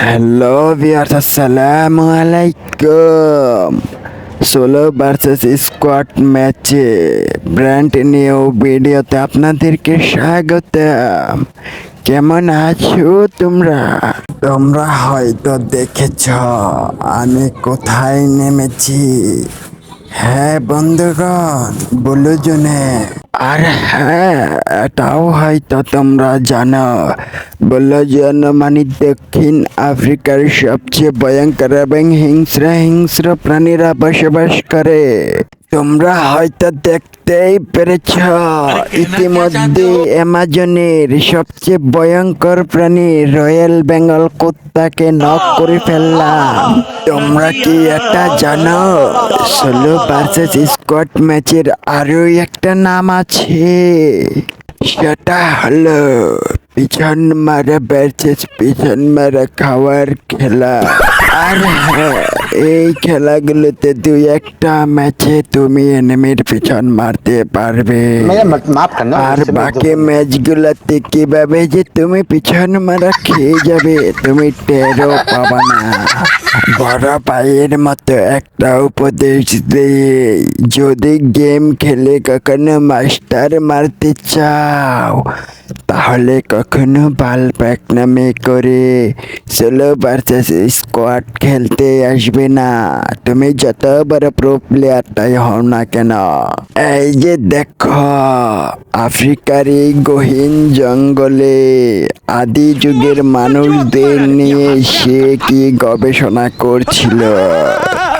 Hello viewers আসসালামু আলাইকুম solo versus squad ম্যাচে ব্র্যান্ড নিউ ভিডিওতে আপনাদেরকে স্বাগত কেমন আছো তোমরা? তোমরা হয়তো দেখেছ, আমি কোথায় নেমেছি? হ্যাঁ বন্ধুগণ বলো জনে আর হ্যাঁ এটাও হয়তো তোমরা জানো। বলল জন মানে দক্ষিণ আফ্রিকার সবচেয়ে ভয়ঙ্কর এবং হিংস্র হিংস্র প্রাণীরা বসবাস করে। তোমরা হয়তো দেখতেই পেরেছ ইতিমধ্যে অ্যামাজনের সবচেয়ে ভয়ঙ্কর প্রাণী রয়্যাল বেঙ্গল কুত্তাকে নক করে ফেললাম। তোমরা কি এটা জানো? ষোলো ভার্সেস স্কট ম্যাচের আরও একটা নাম আছে। সেটা হলো পিছন মারা ভার্সেস পিছন মারা খাওয়ার খেলা। আর এই খেলাগুলোতে দুই একটা ম্যাচে তুমি এনিমির পিছন মারতে পারবে। আর বাকি ম্যাচগুলোতে কীভাবে যে তুমি পিছন মারা খেয়ে যাবে তুমি টেরও পাবা না। বড় পায়ের মতো একটা উপদেশ দিয়ে যদি গেম খেলে কখনো মাস্টার মারতে চাও তাহলে কখনো বাল প্যাক নামে করে ষোলো ভার্সেস স্কোয়াড খেলতে আসবে না। তুমি যত বড় প্রো প্লেয়ারটাই হও না কেন? এই যে দেখো, আফ্রিকার এই গহীন জঙ্গলে আদি যুগের মানুষদের নিয়ে সে কি গবেষণা করছিল?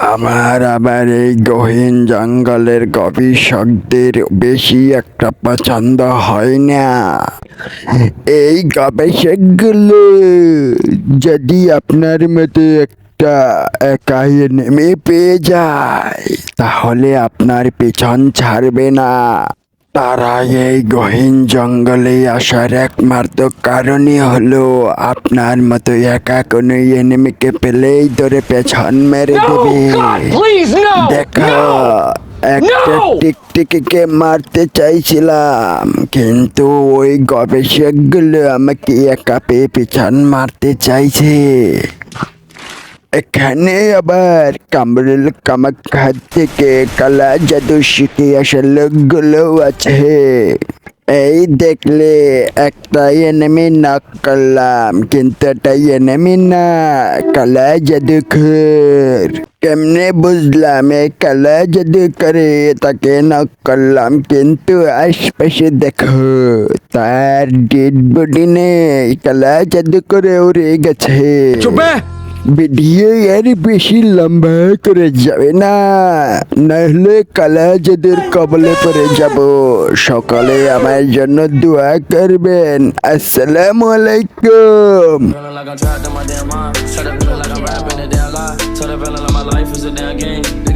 আমার আবার এই গহীন জঙ্গলের গবেষকদের বেশি একটা পছন্দ হয় না। এই গবেষকগুলো যদি আপনার মতো একটা একাই নেমে পেয়ে যায়, তাহলে আপনার পেছন ছাড়বে না। তারা এই গহীন জঙ্গলে আসার একমাত্র কারণই হলো আপনার মতো একা কোনো এনিমিকে পেলেই ধরে পেছন মেরে দেবে। দেখো একটা টিকটিকিকে মারতে চাইছিলাম কিন্তু ওই গবেষকগুলো আমাকে একা পেয়ে পেছন মারতে চাইছে। এখানে আবার কামরুল কামাখ্যা থেকে কালা জাদু শিখে আসা লোকগুলো আছে এই দেখলে একটা এনেমি নক করলাম কিন্তু এটা এনেমি না কালা জাদুঘর কেমনে বুঝলাম এই কালা জাদু করে তাকে নক করলাম কিন্তু আশপাশে দেখো তার ডেড বডি নেই কালা জাদু করে উড়ে গেছে ভিডিও এর বেশি লম্বা করে যাবে না নাহলে কালা জাদুর কবলে পড়ে যাব সকালে আমার জন্য দোয়া করবেন আসসালামু আলাইকুম I'm trapped in my life is a damn game.